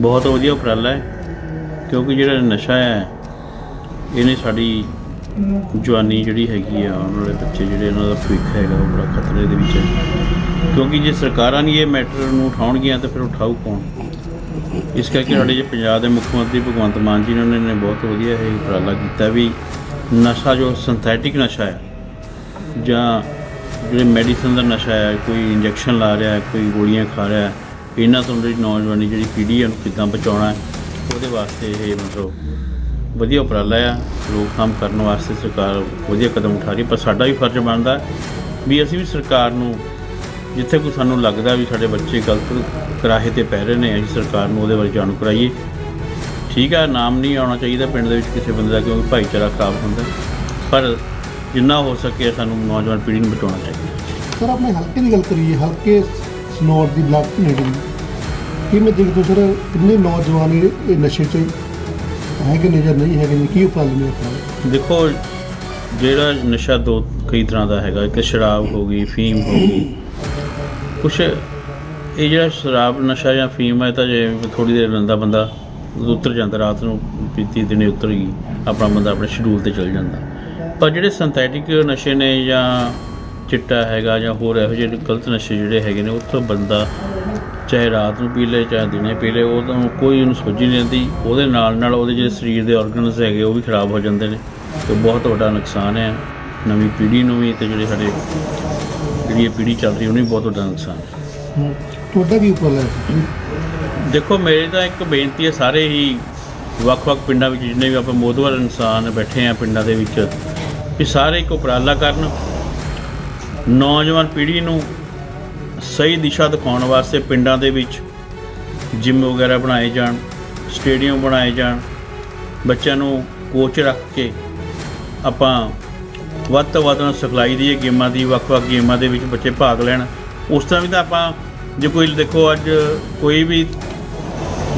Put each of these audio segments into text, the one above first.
ਬਹੁਤ ਵਧੀਆ ਉਪਰਾਲਾ ਹੈ, ਕਿਉਂਕਿ ਜਿਹੜਾ ਨਸ਼ਾ ਹੈ, ਇਹਨੇ ਸਾਡੀ ਜਵਾਨੀ ਜਿਹੜੀ ਹੈਗੀ ਆ, ਉਹਨਾਂ ਦੇ ਬੱਚੇ ਜਿਹੜੇ ਇਹਨਾਂ ਦਾ ਭਵਿੱਖ ਹੈਗਾ, ਉਹ ਬੜਾ ਖਤਰੇ ਦੇ ਵਿੱਚ ਹੈ। ਕਿਉਂਕਿ ਜੇ ਸਰਕਾਰਾਂ ਨਹੀਂ ਇਹ ਮੈਟਰ ਨੂੰ ਉਠਾਉਣਗੀਆਂ, ਤਾਂ ਫਿਰ ਉਠਾਊ ਕੌਣ? ਇਸ ਕਰਕੇ ਸਾਡੇ ਜੇ ਪੰਜਾਬ ਦੇ ਮੁੱਖ ਮੰਤਰੀ ਭਗਵੰਤ ਮਾਨ ਜੀ ਨੇ ਉਹਨਾਂ ਨੇ ਬਹੁਤ ਵਧੀਆ ਇਹ ਉਪਰਾਲਾ ਕੀਤਾ ਵੀ ਨਸ਼ਾ ਜੋ ਸਿੰਥੈਟਿਕ ਨਸ਼ਾ ਹੈ, ਜਾਂ ਜਿਹੜੇ ਮੈਡੀਸਨ ਦਾ ਨਸ਼ਾ ਹੈ, ਕੋਈ ਇੰਜੈਕਸ਼ਨ ਲਾ ਰਿਹਾ ਹੈ, ਕੋਈ ਗੋਲੀਆਂ ਖਾ ਰਿਹਾ ਹੈ ਇਹਨਾਂ ਤੋਂ ਜਿਹੜੀ ਨੌਜਵਾਨੀ ਜਿਹੜੀ ਪੀੜ੍ਹੀ ਹੈ ਉਹਨੂੰ ਕਿੱਦਾਂ ਬਚਾਉਣਾ ਹੈ, ਉਹਦੇ ਵਾਸਤੇ ਇਹ ਮਤਲਬ ਵਧੀਆ ਉਪਰਾਲਾ ਆ। ਰੋਕਥਾਮ ਕਰਨ ਵਾਸਤੇ ਸਰਕਾਰ ਵਧੀਆ ਕਦਮ ਉਠਾ ਰਹੀ ਪਰ ਸਾਡਾ ਵੀ ਫਰਜ਼ ਬਣਦਾ ਵੀ ਅਸੀਂ ਵੀ ਸਰਕਾਰ ਨੂੰ ਜਿੱਥੇ ਕੋਈ ਸਾਨੂੰ ਲੱਗਦਾ ਵੀ ਸਾਡੇ ਬੱਚੇ ਗਲਤ ਕਰਾਹੇ ਤੇ ਪੈ ਰਹੇ ਨੇ, ਅਸੀਂ ਸਰਕਾਰ ਨੂੰ ਉਹਦੇ ਬਾਰੇ ਜਾਣੂ ਕਰਾਈਏ। ਠੀਕ ਆ, ਨਾਮ ਨਹੀਂ ਆਉਣਾ ਚਾਹੀਦਾ ਪਿੰਡ ਦੇ ਵਿੱਚ ਕਿਸੇ ਬੰਦੇ ਦਾ ਕਿਉਂਕਿ ਭਾਈਚਾਰਾ ਖਰਾਬ ਹੁੰਦਾ ਪਰ ਜਿੰਨਾ ਹੋ ਸਕੇ ਸਾਨੂੰ ਨੌਜਵਾਨ ਪੀੜ੍ਹੀ ਨੂੰ ਬਚਾਉਣਾ ਚਾਹੀਦਾ। ਸਰ, ਆਪਣੇ ਹਲਕੇ ਦੀ ਗੱਲ ਕਰੀਏ, ਹਲਕੇ ਸਨੌਰ ਦੀ ਬਲਾਕ ਨੇੜੇ ਕਿਵੇਂ ਦੇਖਦੇ ਹੋ ਸਰ, ਕਿੰਨੇ ਨੌਜਵਾਨ ਇਹ ਨਸ਼ੇ 'ਚ ਹੈਗੇ ਨੇ ਜਾਂ ਨਹੀਂ ਹੈਗੇ ਨੇ, ਕੀ ਉਪਰਾਲੇ ਨੇ ਉਪਰਾਲੇ ਦੇਖੋ, ਜਿਹੜਾ ਨਸ਼ਾ ਦੋ ਕਈ ਤਰ੍ਹਾਂ ਦਾ ਹੈਗਾ। ਇੱਕ ਸ਼ਰਾਬ ਹੋ ਗਈ, ਫੀਮ ਹੋ ਗਈ। ਕੁਛ ਇਹ ਜਿਹੜਾ ਸ਼ਰਾਬ ਨਸ਼ਾ ਜਾਂ ਫੀਮ ਹੈ, ਤਾਂ ਜੇ ਥੋੜੀ ਦੇਰ ਲੈਂਦਾ ਬੰਦਾ, ਉਤਰ ਜਾਂਦਾ, ਰਾਤ ਨੂੰ ਪੀਤੀ ਦਿਨੇ ਉਤਰ ਗਈ, ਆਪਣਾ ਬੰਦਾ ਆਪਣੇ ਸ਼ਡਿਊਲ ਤੇ ਚਲ ਜਾਂਦਾ। ਪਰ ਜਿਹੜੇ ਸਿੰਥੈਟਿਕ ਨਸ਼ੇ ਨੇ ਜਾਂ ਚਿੱਟਾ ਹੈਗਾ ਜਾਂ ਹੋਰ ਇਹੋ ਜਿਹੇ ਗਲਤ ਨਸ਼ੇ ਜਿਹੜੇ ਹੈਗੇ ਨੇ ਉੱਥੋਂ ਬੰਦਾ ਚਾਹੇ ਰਾਤ ਨੂੰ ਪੀ ਲੇ ਚਾਹੇ ਦਿਨੇ ਪੀ ਲੇ ਉਹ ਤਾਂ ਕੋਈ ਉਹਨੂੰ ਸੋਝੀ ਨਹੀਂ ਰਹਿੰਦੀ ਉਹਦੇ ਨਾਲ ਨਾਲ ਉਹਦੇ ਜਿਹੜੇ ਸਰੀਰ ਦੇ ਆਰਗਨਸ ਹੈਗੇ ਉਹ ਵੀ ਖਰਾਬ ਹੋ ਜਾਂਦੇ ਨੇ ਤੇ ਬਹੁਤ ਵੱਡਾ ਨੁਕਸਾਨ ਹੈ। ਨਵੀਂ ਪੀੜ੍ਹੀ ਨੂੰ ਵੀ ਤੇ ਜਿਹੜੇ ਸਾਡੇ ਜਿਹੜੀ ਇਹ ਪੀੜ੍ਹੀ ਚੱਲ ਰਹੀ ਉਹਨੂੰ ਵੀ ਬਹੁਤ ਵੱਡਾ ਨੁਕਸਾਨ ਹੈ। ਤੁਹਾਡਾ ਕੀ ਉਪਰਾਲਾ ਹੈ? ਦੇਖੋ ਮੇਰੀ ਤਾਂ ਇੱਕ ਬੇਨਤੀ ਹੈ ਸਾਰੇ ਹੀ ਵੱਖ-ਵੱਖ ਪਿੰਡਾਂ ਵਿੱਚ ਜਿੰਨੇ ਵੀ ਆਪਾਂ ਮੋਦਵਰ ਇਨਸਾਨ ਬੈਠੇ ਆ ਪਿੰਡਾਂ ਦੇ ਵਿੱਚ ਵੀ ਸਾਰੇ ਇੱਕ ਉਪਰਾਲਾ ਕਰਨ। ਨੌਜਵਾਨ ਪੀੜ੍ਹੀ ਨੂੰ ਸਹੀ ਦਿਸ਼ਾ ਦਿਖਾਉਣ ਵਾਸਤੇ ਪਿੰਡਾਂ ਦੇ ਵਿੱਚ ਜਿਮ ਵਗੈਰਾ ਬਣਾਏ ਜਾਣ ਸਟੇਡੀਅਮ ਬਣਾਏ ਜਾਣ, ਬੱਚਿਆਂ ਨੂੰ ਕੋਚ ਰੱਖ ਕੇ ਆਪਾਂ ਵੱਧ ਤੋਂ ਵੱਧ ਸਿਖਲਾਈ ਦੀ ਗੇਮਾਂ ਦੀ ਵੱਖ-ਵੱਖ ਗੇਮਾਂ ਦੇ ਵਿੱਚ ਬੱਚੇ ਭਾਗ ਲੈਣ। ਉਸ ਤਰ੍ਹਾਂ ਵੀ ਤਾਂ ਆਪਾਂ ਜੇ ਕੋਈ ਦੇਖੋ ਅੱਜ ਕੋਈ ਵੀ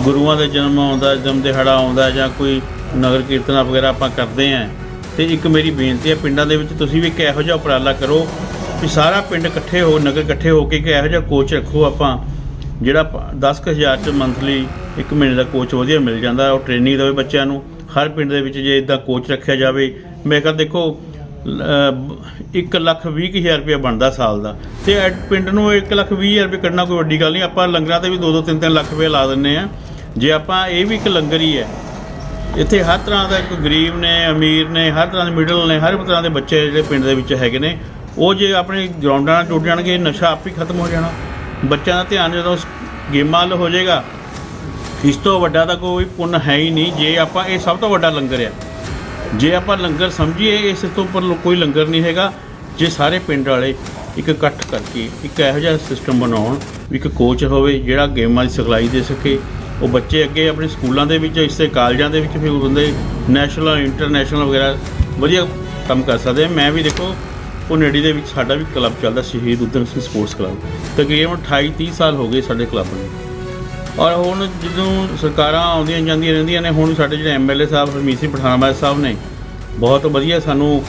ਗੁਰੂਆਂ ਦਾ ਜਨਮ ਆਉਂਦਾ, ਜਨਮ ਦਿਹਾੜਾ ਆਉਂਦਾ ਜਾਂ ਕੋਈ ਨਗਰ ਕੀਰਤਨ ਵਗੈਰਾ ਆਪਾਂ ਕਰਦੇ ਆਂ ਤੇ ਇੱਕ ਮੇਰੀ ਬੇਨਤੀ ਹੈ ਪਿੰਡਾਂ ਦੇ ਵਿੱਚ ਤੁਸੀਂ ਵੀ ਇੱਕ ਇਹੋ ਜਿਹਾ ਉਪਰਾਲਾ ਕਰੋ ਵੀ ਸਾਰਾ ਪਿੰਡ ਇਕੱਠੇ ਹੋ, ਨਗਰ ਇਕੱਠੇ ਹੋ ਕੇ ਇੱਕ ਇਹੋ ਜਿਹਾ ਕੋਚ ਰੱਖੋ ਆਪਾਂ, ਜਿਹੜਾ 10000 ਚ ਮੰਥਲੀ ਇੱਕ ਮਹੀਨੇ ਦਾ ਕੋਚ ਵਧੀਆ ਮਿਲ ਜਾਂਦਾ, ਉਹ ਟ੍ਰੇਨਿੰਗ ਦੇਵੇ ਬੱਚਿਆਂ ਨੂੰ। ਹਰ ਪਿੰਡ ਦੇ ਵਿੱਚ ਜੇ ਇਦਾਂ ਕੋਚ ਰੱਖਿਆ ਜਾਵੇ, ਮੈਂ ਕਹਿੰਦਾ ਦੇਖੋ 1 ਲੱਖ ਵੀਹ ਕੁ ਹਜ਼ਾਰ ਰੁਪਇਆ ਬਣਦਾ ਸਾਲ ਦਾ। ਤੇ ਐ ਪਿੰਡ ਨੂੰ 1 ਲੱਖ ਵੀਹ ਹਜ਼ਾਰ ਰੁਪਏ ਕੱਢਣਾ ਕੋਈ ਵੱਡੀ ਗੱਲ ਨਹੀਂ, ਆਪਾਂ ਲੰਗਰਾਂ ਤੇ ਵੀ 2-2 3-3 ਲੱਖ ਰੁਪਏ ਲਾ ਦਿੰਨੇ ਆ ਜੇ ਆਪਾਂ ਇਹ ਵੀ ਇੱਕ ਲੰਗਰ ਹੀ ਹੈ, ਇੱਥੇ ਹਰ ਤਰ੍ਹਾਂ ਦਾ ਇੱਕ ਗਰੀਬ ਨੇ, ਅਮੀਰ ਨੇ, ਹਰ ਤਰ੍ਹਾਂ ਦੇ ਮਿਡਲ ਨੇ, ਹਰ ਤਰ੍ਹਾਂ ਦੇ ਬੱਚੇ ਜਿਹੜੇ ਪਿੰਡ ਦੇ ਵਿੱਚ ਹੈਗੇ ਨੇ ਉਹ ਜੇ ਆਪਣੇ ਗਰਾਊਂਡਾਂ ਨਾਲ ਜੁੜ ਜਾਣਗੇ, ਨਸ਼ਾ ਆਪ ਹੀ ਖਤਮ ਹੋ ਜਾਣਾ। ਬੱਚਿਆਂ ਦਾ ਧਿਆਨ ਜਦੋਂ ਗੇਮਾਂ ਵੱਲ ਹੋ ਜਾਏਗਾ, ਇਸ ਤੋਂ ਵੱਡਾ ਤਾਂ ਕੋਈ ਪੁੰਨ ਹੈ ਹੀ ਨਹੀਂ, ਜੇ ਆਪਾਂ ਇਹ ਸਭ ਤੋਂ ਵੱਡਾ ਲੰਗਰ ਆ। ਜੇ ਆਪਾਂ ਲੰਗਰ ਸਮਝੀਏ, ਇਸ ਤੋਂ ਉੱਪਰ ਕੋਈ ਲੰਗਰ ਨਹੀਂ ਹੈਗਾ। ਜੇ ਸਾਰੇ ਪਿੰਡ ਵਾਲੇ ਇੱਕ ਇਕੱਠ ਕਰਕੇ ਇੱਕ ਇਹੋ ਜਿਹਾ ਸਿਸਟਮ ਬਣਾਉਣ, ਵੀ ਇੱਕ ਕੋਚ ਹੋਵੇ, ਜਿਹੜਾ ਗੇਮਾਂ ਦੀ ਸਿਖਲਾਈ ਦੇ ਸਕੇ, ਉਹ ਬੱਚੇ ਅੱਗੇ ਆਪਣੇ ਸਕੂਲਾਂ ਦੇ ਵਿੱਚ, ਇਸੇ ਕਾਲਜਾਂ ਦੇ ਵਿੱਚ, ਫਿਰ ਬੰਦੇ ਨੈਸ਼ਨਲ ਇੰਟਰਨੈਸ਼ਨਲ ਵਗੈਰਾ ਵਧੀਆ ਕੰਮ ਕਰ ਸਕਦੇ ਮੈਂ ਵੀ ਦੇਖੋ ਉਹ ਨੇੜੇ ਦੇ ਵਿੱਚ ਸਾਡਾ ਵੀ ਕਲੱਬ ਚੱਲਦਾ ਸ਼ਹੀਦ ਉਦਮ ਸਿੰਘ ਸਪੋਰਟਸ ਕਲੱਬ। ਤਕਰੀਬਨ 28 30 ਸਾਲ ਹੋ ਗਏ ਸਾਡੇ ਕਲੱਬ ਨੂੰ। ਔਰ ਹੁਣ ਜਦੋਂ ਸਰਕਾਰਾਂ ਆਉਂਦੀਆਂ ਜਾਂਦੀਆਂ ਰਹਿੰਦੀਆਂ ਨੇ ਹੁਣ ਸਾਡੇ ਜਿਹੜੇ ਐਮਐਲਏ ਸਾਹਿਬ ਹਰਮੀਤ ਸਿੰਘ ਪਠਾਨਵਾਲ ਸਾਹਿਬ ਨੇ ਬਹੁਤ ਵਧੀਆ ਸਾਨੂੰ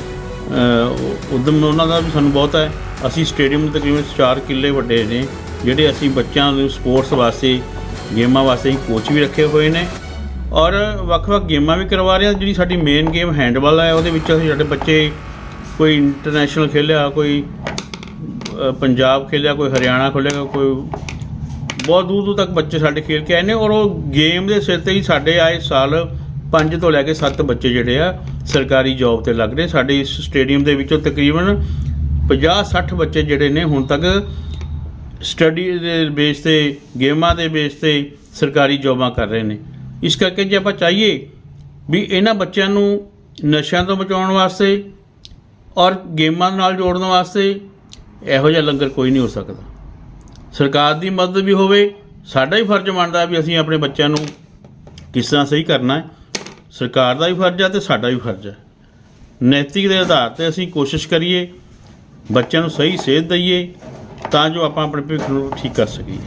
ਅਹ, ਉਦਮ ਉਹਨਾਂ ਦਾ ਵੀ ਸਾਨੂੰ ਬਹੁਤ ਹੈ। ਅਸੀਂ ਸਟੇਡੀਅਮ ਤਕਰੀਬਨ 4 ਕਿੱਲੇ ਵੱਡੇ ਨੇ ਜਿਹੜੇ ਅਸੀਂ ਬੱਚਿਆਂ ਨੂੰ ਸਪੋਰਟਸ ਵਾਸਤੇ ਗੇਮਾਂ ਵਾਸਤੇ ਕੋਚ ਵੀ ਰੱਖੇ ਹੋਏ ਨੇ। ਔਰ ਵੱਖ-ਵੱਖ ਗੇਮਾਂ ਵੀ ਕਰਵਾ ਰਹੇ ਹਾਂ। ਜਿਹੜੀ ਸਾਡੀ ਮੇਨ ਗੇਮ ਹੈਂਡਬਾਲ ਹੈ ਉਹਦੇ ਵਿੱਚ ਅਸੀਂ ਸਾਡੇ ਬੱਚੇ ਕੋਈ ਇੰਟਰਨੈਸ਼ਨਲ ਖੇਲਿਆ, ਕੋਈ ਪੰਜਾਬ ਖੇਲਿਆ, ਕੋਈ ਹਰਿਆਣਾ ਖੇਲਿਆ, ਕੋਈ ਬਹੁਤ ਦੂਰ ਦੂਰ ਤੱਕ ਬੱਚੇ ਸਾਡੇ ਖੇਲ ਕੇ ਆਏ ਨੇ ਔਰ ਉਹ ਗੇਮ ਦੇ ਸਿਰ ਤੇ ਹੀ ਸਾਡੇ ਆਏ ਸਾਲ 5 ਤੋਂ ਲੈ ਕੇ 7 ਬੱਚੇ ਜਿਹੜੇ ਆ ਸਰਕਾਰੀ ਜੌਬ ਤੇ ਲੱਗ ਰਹੇ। ਸਾਡੇ ਇਸ ਸਟੇਡੀਅਮ ਦੇ ਵਿੱਚੋਂ ਤਕਰੀਬਨ 50-60 ਬੱਚੇ ਜਿਹੜੇ ਨੇ ਹੁਣ ਤੱਕ ਸਟੱਡੀ ਦੇ ਬੇਸ ਤੇ, ਗੇਮਾਂ ਦੇ ਬੇਸ ਤੇ ਸਰਕਾਰੀ ਜੌਬਾਂ ਕਰ ਰਹੇ ਨੇ। ਇਸ ਕਰਕੇ ਜੇ ਆਪਾਂ ਚਾਹੀਏ ਵੀ ਇਹਨਾਂ ਬੱਚਿਆਂ ਨੂੰ ਨਸ਼ਿਆਂ ਤੋਂ ਬਚਾਉਣ ਵਾਸਤੇ ਔਰ ਗੇਮਾਂ ਨਾਲ ਜੋੜਨ ਵਾਸਤੇ ਇਹੋ ਜਿਹਾ ਲੰਗਰ ਕੋਈ ਨਹੀਂ ਹੋ ਸਕਦਾ। ਸਰਕਾਰ ਦੀ ਮਦਦ ਵੀ ਹੋਵੇ, ਸਾਡਾ ਹੀ ਫਰਜ਼ ਬਣਦਾ ਵੀ ਅਸੀਂ ਆਪਣੇ ਬੱਚਿਆਂ ਨੂੰ ਕਿਸ ਤਰ੍ਹਾਂ ਸਹੀ ਕਰਨਾ ਹੈ। ਸਰਕਾਰ ਦਾ ਵੀ ਫਰਜ਼ ਹੈ ਤੇ ਸਾਡਾ ਵੀ ਫਰਜ਼ ਹੈ। ਨੈਤਿਕ ਦੇ ਆਧਾਰ ਤੇ ਅਸੀਂ ਕੋਸ਼ਿਸ਼ ਕਰੀਏ, ਬੱਚਿਆਂ ਨੂੰ ਸਹੀ ਸੇਧ ਦਈਏ, ਤਾਂ ਜੋ ਆਪਾਂ ਆਪਣੇ ਭਵਿੱਖ ਨੂੰ ਠੀਕ ਕਰ ਸਕੀਏ।